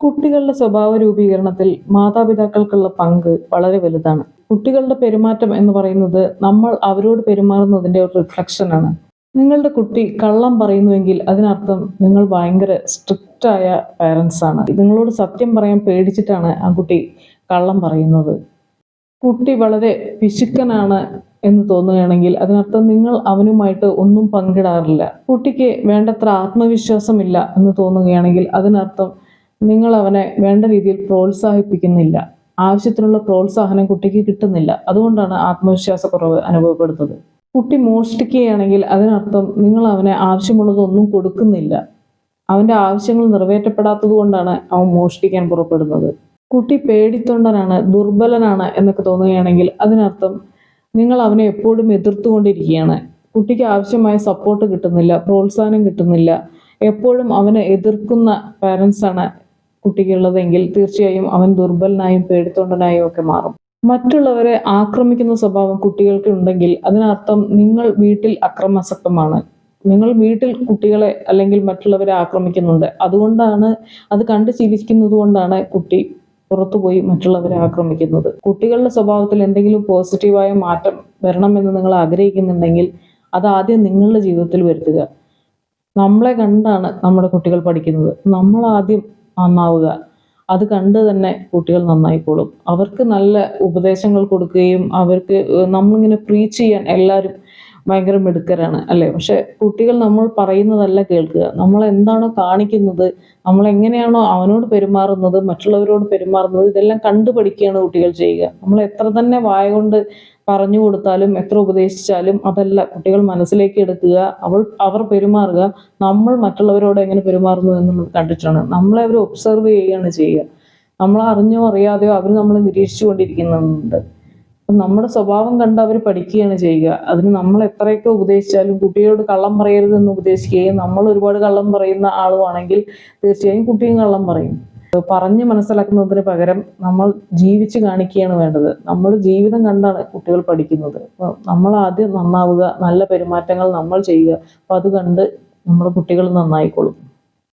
കുട്ടികളുടെ സ്വഭാവ രൂപീകരണത്തിൽ മാതാപിതാക്കൾക്കുള്ള പങ്ക് വളരെ വലുതാണ്. കുട്ടികളുടെ പെരുമാറ്റം എന്ന് പറയുന്നത് നമ്മൾ അവരോട് പെരുമാറുന്നതിന്റെ ഒരു റിഫ്ലക്ഷനാണ് നിങ്ങളുടെ കുട്ടി കള്ളം പറയുന്നുവെങ്കിൽ അതിനർത്ഥം നിങ്ങൾ ഭയങ്കര ആയ പാരൻസ് ആണ്. നിങ്ങളോട് സത്യം പറയാൻ പേടിച്ചിട്ടാണ് ആ കുട്ടി കള്ളം പറയുന്നത്. കുട്ടി വളരെ പിശുക്കനാണ് എന്ന് തോന്നുകയാണെങ്കിൽ അതിനർത്ഥം നിങ്ങൾ അവനുമായിട്ട് ഒന്നും പങ്കിടാറില്ല. കുട്ടിക്ക് വേണ്ടത്ര ആത്മവിശ്വാസമില്ല എന്ന് തോന്നുകയാണെങ്കിൽ അതിനർത്ഥം നിങ്ങൾ അവനെ വേണ്ട രീതിയിൽ പ്രോത്സാഹിപ്പിക്കുന്നില്ല. ആവശ്യത്തിനുള്ള പ്രോത്സാഹനം കുട്ടിക്ക് കിട്ടുന്നില്ല. അതുകൊണ്ടാണ് ആത്മവിശ്വാസക്കുറവ് അനുഭവപ്പെടുന്നത്. കുട്ടി മോഷ്ടിക്കുകയാണെങ്കിൽ അതിനർത്ഥം നിങ്ങൾ അവനെ ആവശ്യമുള്ളതൊന്നും കൊടുക്കുന്നില്ല. അവന്റെ ആവശ്യങ്ങൾ നിറവേറ്റപ്പെടാത്തത് കൊണ്ടാണ് അവൻ മോഷ്ടിക്കാൻ പുറപ്പെടുന്നത്. കുട്ടി പേടിത്തൊണ്ടനാണ് ദുർബലനാണ് എന്നൊക്കെ തോന്നുകയാണെങ്കിൽ അതിനർത്ഥം നിങ്ങൾ അവനെ എപ്പോഴും എതിർത്തുകൊണ്ടിരിക്കുകയാണ്. കുട്ടിക്ക് ആവശ്യമായ സപ്പോർട്ട് കിട്ടുന്നില്ല പ്രോത്സാഹനം കിട്ടുന്നില്ല. എപ്പോഴും അവനെ എതിർക്കുന്ന പാരൻസാണ് കുട്ടിക്കുള്ളതെങ്കിൽ തീർച്ചയായും അവൻ ദുർബലനായും പേടിത്തൊണ്ടനായും ഒക്കെ മാറും. മറ്റുള്ളവരെ ആക്രമിക്കുന്ന സ്വഭാവം കുട്ടികൾക്ക് ഉണ്ടെങ്കിൽ അതിനർത്ഥം നിങ്ങൾ വീട്ടിൽ അക്രമാസക്തമാണ്. നിങ്ങൾ വീട്ടിൽ കുട്ടികളെ അല്ലെങ്കിൽ മറ്റുള്ളവരെ ആക്രമിക്കുന്നുണ്ട്. അതുകൊണ്ടാണ് അത് കണ്ടു ശീലിക്കുന്നത് കൊണ്ടാണ് കുട്ടി പുറത്തുപോയി മറ്റുള്ളവരെ ആക്രമിക്കുന്നത്. കുട്ടികളുടെ സ്വഭാവത്തിൽ എന്തെങ്കിലും പോസിറ്റീവായ മാറ്റം വരണമെന്ന് നിങ്ങൾ ആഗ്രഹിക്കുന്നുണ്ടെങ്കിൽ അത് ആദ്യം നിങ്ങളുടെ ജീവിതത്തിൽ വരുത്തുക. നമ്മളെ കണ്ടാണ് നമ്മുടെ കുട്ടികൾ പഠിക്കുന്നത്. നമ്മൾ ആദ്യം നന്നാവുക. അത് കണ്ട് തന്നെ കുട്ടികൾ നന്നായിക്കോളും. അവർക്ക് നല്ല ഉപദേശങ്ങൾ കൊടുക്കുകയും അവർക്ക് നമ്മളിങ്ങനെ പ്രീച്ച് ചെയ്യാൻ എല്ലാവരും ഭയങ്കര മിടുക്കരാണ് അല്ലേ? പക്ഷെ കുട്ടികൾ നമ്മൾ പറയുന്നതല്ല കേൾക്കുക. നമ്മൾ എന്താണോ കാണിക്കുന്നത് നമ്മൾ എങ്ങനെയാണോ അവനോട് പെരുമാറുന്നത് മറ്റുള്ളവരോട് പെരുമാറുന്നത് ഇതെല്ലാം കണ്ടു പഠിക്കുകയാണ് കുട്ടികൾ ചെയ്യുക. നമ്മൾ എത്ര തന്നെ വായ കൊണ്ട് പറഞ്ഞു കൊടുത്താലും എത്ര ഉപദേശിച്ചാലും അതല്ല. കുട്ടികൾ മനസ്സിലേക്ക് എടുക്കുക അവൾ അവർ പെരുമാറുക നമ്മൾ മറ്റുള്ളവരോട് എങ്ങനെ പെരുമാറുന്നു എന്നുള്ളത് കണ്ടിട്ടാണ്. നമ്മളെ അവർ ഒബ്സർവ് ചെയ്യുകയാണ് ചെയ്യുക. നമ്മൾ അറിഞ്ഞോ അറിയാതെയോ അവർ നമ്മൾ നിരീക്ഷിച്ചു കൊണ്ടിരിക്കുന്നുണ്ട് നമ്മുടെ സ്വഭാവം കണ്ട് അവർ പഠിക്കുകയാണ് ചെയ്യുക. അതിന് നമ്മൾ എത്രയൊക്കെ ഉപദേശിച്ചാലും കുട്ടിയോട് കള്ളം പറയരുതെന്ന് ഉപദേശിക്കുകയും നമ്മൾ ഒരുപാട് കള്ളം പറയുന്ന ആളുമാണെങ്കിൽ തീർച്ചയായും കുട്ടിയും കള്ളം പറയും. പറഞ്ഞ് മനസ്സിലാക്കുന്നതിന് പകരം നമ്മൾ ജീവിച്ച് കാണിക്കുകയാണ് വേണ്ടത്. നമ്മൾ ജീവിതം കണ്ടാണ് കുട്ടികൾ പഠിക്കുന്നത്. നമ്മൾ ആദ്യം നന്നാവുക നല്ല പെരുമാറ്റങ്ങൾ നമ്മൾ ചെയ്യുക. അപ്പോൾ അത് കണ്ട് നമ്മുടെ കുട്ടികൾ നന്നായിക്കോളും.